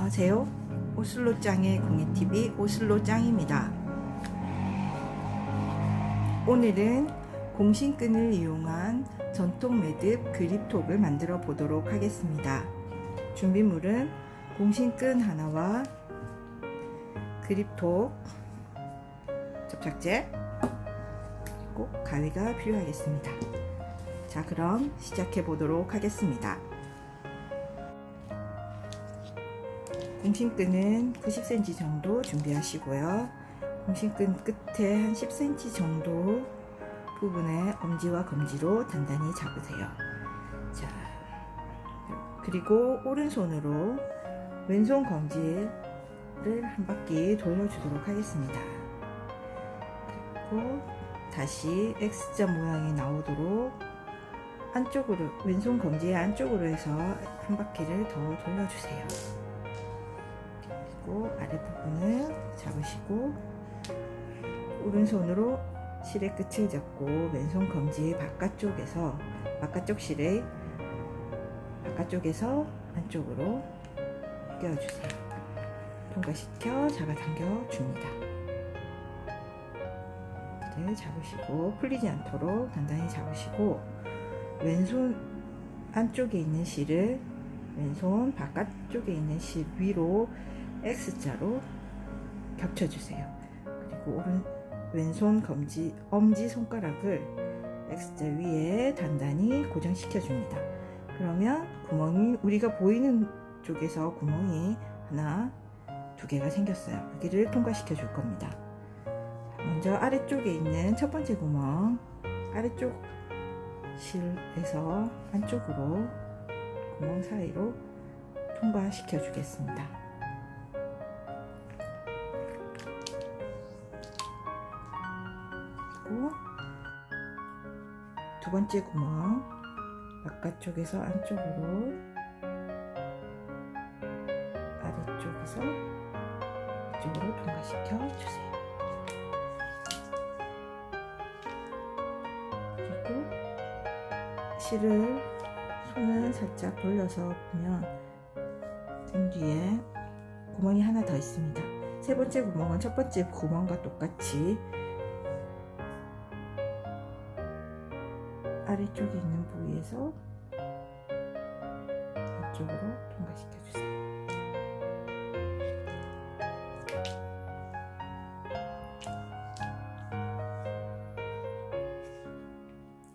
안녕하세요. 오슬로짱의 공예TV 오슬로짱입니다. 오늘은 공신끈을 이용한 전통 매듭 그립톡을 만들어 보도록 하겠습니다. 준비물은 공신끈 하나와 그립톡, 접착제, 그리고 가위가 필요하겠습니다. 자, 그럼 시작해 보도록 하겠습니다. 공신끈은 90cm 정도 준비하시고요. 공신끈 끝에 한 10cm 정도 부분에 엄지와 검지로 단단히 잡으세요. 자, 그리고 오른손으로 왼손 검지를 한 바퀴 돌려주도록 하겠습니다. 그리고 다시 X자 모양이 나오도록 안쪽으로 왼손 검지의 안쪽으로 해서 한 바퀴를 더 돌려주세요. 그리고 아랫부분을 잡으시고 오른손으로 실의 끝을 잡고 왼손 검지 바깥쪽에서 바깥쪽 실의 바깥쪽에서 안쪽으로 끼워주세요. 통과시켜 잡아당겨 줍니다. 네, 잡으시고 풀리지 않도록 단단히 잡으시고 왼손 안쪽에 있는 실을 왼손 바깥쪽에 있는 실 위로 X자로 겹쳐주세요. 그리고 오른 왼손 검지 엄지 손가락을 X자 위에 단단히 고정시켜 줍니다. 그러면 구멍이 우리가 보이는 쪽에서 구멍이 하나 두 개가 생겼어요. 여기를 통과시켜 줄 겁니다. 먼저 아래쪽에 있는 첫 번째 구멍 아래쪽 실에서 안쪽으로 구멍 사이로 통과시켜 주겠습니다. 그리고 두 번째 구멍 바깥쪽에서 안쪽으로 아래쪽에서 이쪽으로 통과시켜 주세요. 그리고 실을 손을 살짝 돌려서 보면 등 뒤에 구멍이 하나 더 있습니다. 세 번째 구멍은 첫 번째 구멍과 똑같이 아래쪽에 있는 부위에서 앞쪽으로 통과시켜 주세요.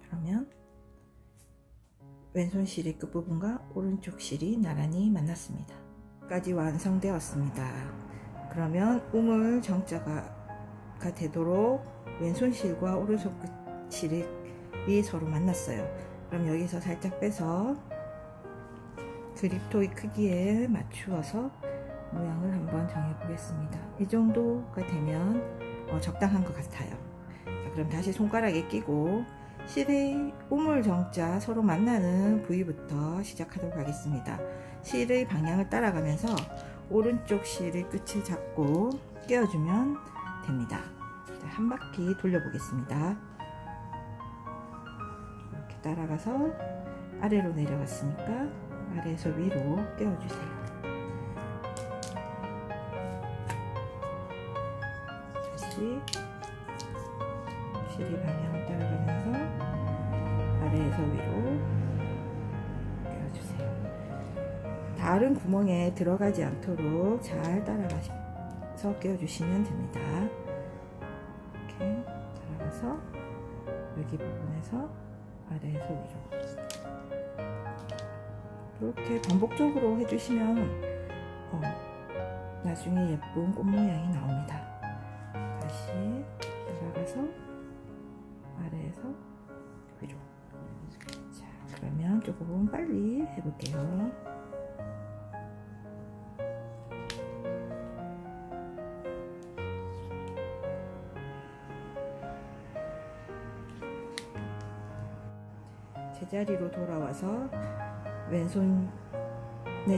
그러면 왼손 실의 끝부분과 오른쪽 실이 나란히 만났습니다. 까지 완성되었습니다. 그러면 우물 정자가 되도록 왼손 실과 오른손 끝 실이 서로 만났어요. 그럼 여기서 살짝 빼서 그립토의 크기에 맞추어서 모양을 한번 정해 보겠습니다. 이 정도가 되면 어, 적당한 것 같아요. 자, 그럼 다시 손가락에 끼고 실의 우물 정자 서로 만나는 부위부터 시작하도록 하겠습니다. 실의 방향을 따라가면서 오른쪽 실의 끝을 잡고 끼워주면 됩니다. 자, 한 바퀴 돌려보겠습니다. 따라가서 아래로 내려갔으니까 아래에서 위로 끼워주세요. 다시 실의 방향을 따라가면서 아래에서 위로 끼워주세요. 다른 구멍에 들어가지 않도록 잘 따라가서 끼워주시면 됩니다. 이렇게 따라가서 여기 부분에서 아래에서 위로 이렇게 반복적으로 해주시면 어, 나중에 예쁜 꽃 모양이 나옵니다. 다시 들어가서 아래에서 위로. 자, 그러면 조금 빨리 해볼게요. 제자리로 돌아와서 왼손의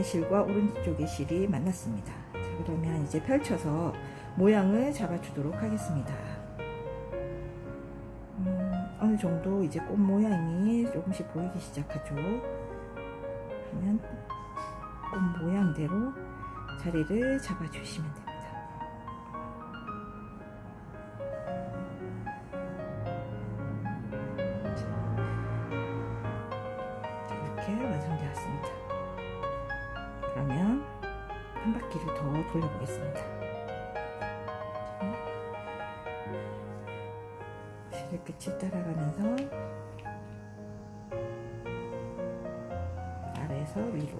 실과 오른쪽의 실이 만났습니다. 자, 그러면 이제 펼쳐서 모양을 잡아주도록 하겠습니다. 음, 어느 정도 이제 꽃 모양이 조금씩 보이기 시작하죠. 그러면 꽃 모양대로 자리를 잡아주시면 됩니다. 돌려보겠습니다. 실의 끝을 따라가면서 아래에서 위로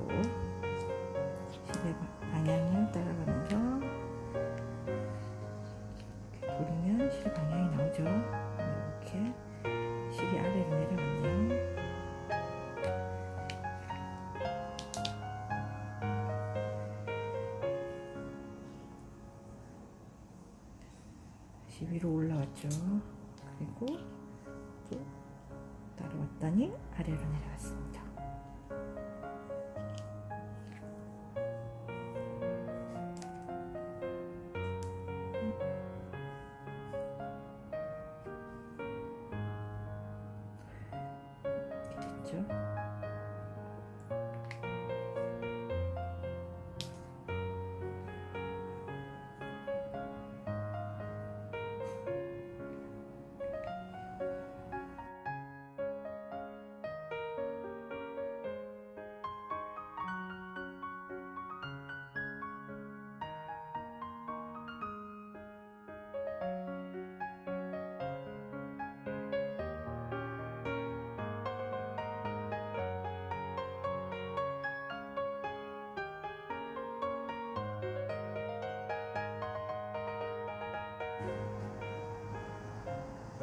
실의 방향을 따라가면서 이렇게 돌리면 실 방향이 나오죠. 이렇게 실이 아래로 내려갔네요. 다시 위로 올라왔죠. 그리고 또 따라왔더니 아래로 내려왔습니다.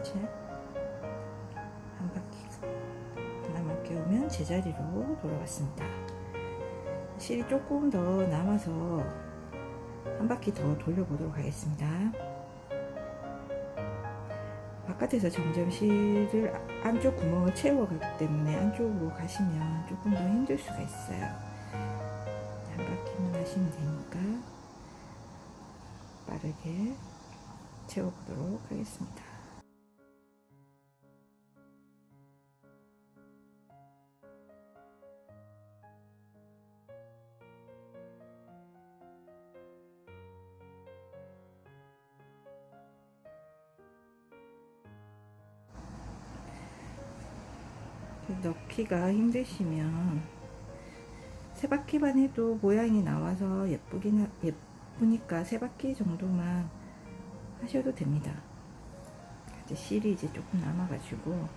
이제 한 바퀴 남았게 오면 제자리로 돌아왔습니다. 실이 조금 더 남아서 한 바퀴 더 돌려보도록 하겠습니다. 바깥에서 점점 실을 안쪽 구멍을 채워가기 때문에 안쪽으로 가시면 조금 더 힘들 수가 있어요. 한 바퀴만 하시면 되니까 빠르게 채워보도록 하겠습니다. 넣기가 힘드시면 세 바퀴만 해도 모양이 나와서 예쁘긴 하- 예쁘니까 세 바퀴 정도만 하셔도 됩니다. 이제 실이 이제 조금 남아가지고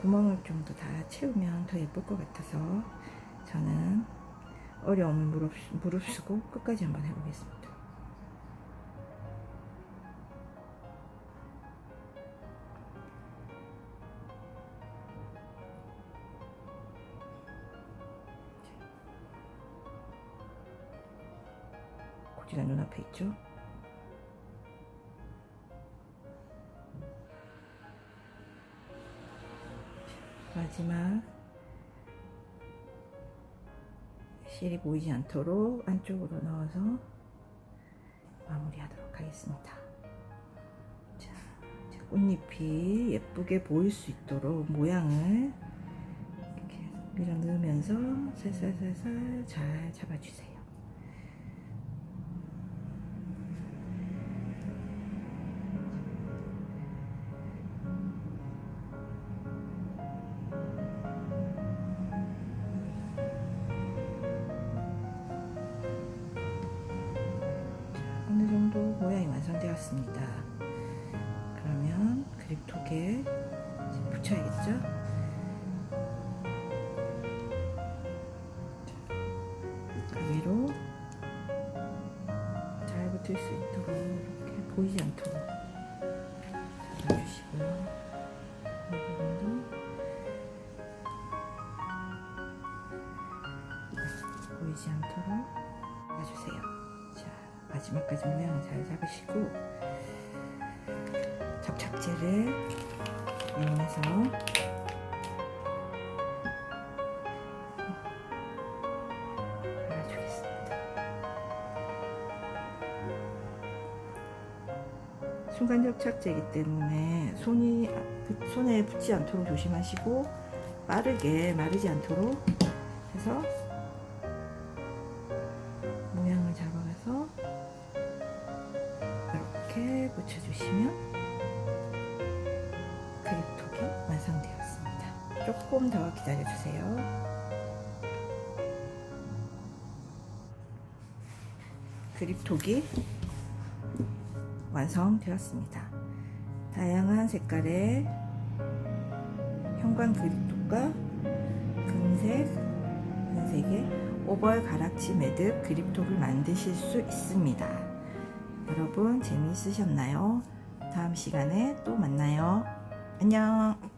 구멍을 좀 더 다 채우면 더 예쁠 것 같아서 저는 어려움을 무릅, 무릅쓰고 끝까지 한번 해보겠습니다. 앞에 있죠? 마지막 실이 보이지 않도록 안쪽으로 넣어서 마무리하도록 하겠습니다. 자, 꽃잎이 예쁘게 보일 수 있도록 모양을 이렇게 밀어 넣으면서 살살살살 잘 잡아주세요. 모양이 완성되었습니다. 그러면 그립톡에 이제 붙여야겠죠? 자, 위로 잘 붙을 수 있도록 이렇게 보이지 않도록 잡아주시고요. 마지막까지 모양을 잘 잡으시고 접착제를 이용해서 발라주겠습니다. 순간 접착제이기 때문에 손이 부- 손에 붙지 않도록 조심하시고 빠르게 마르지 않도록 해서 붙여주시면 그립톡이 완성되었습니다. 조금 더 기다려주세요. 그립톡이 완성되었습니다. 다양한 색깔의 형광 그립톡과 금색, 은색의 오벌 가락지 매듭 그립톡을 만드실 수 있습니다. 여러분 재미있으셨나요? 다음 시간에 또 만나요. 안녕.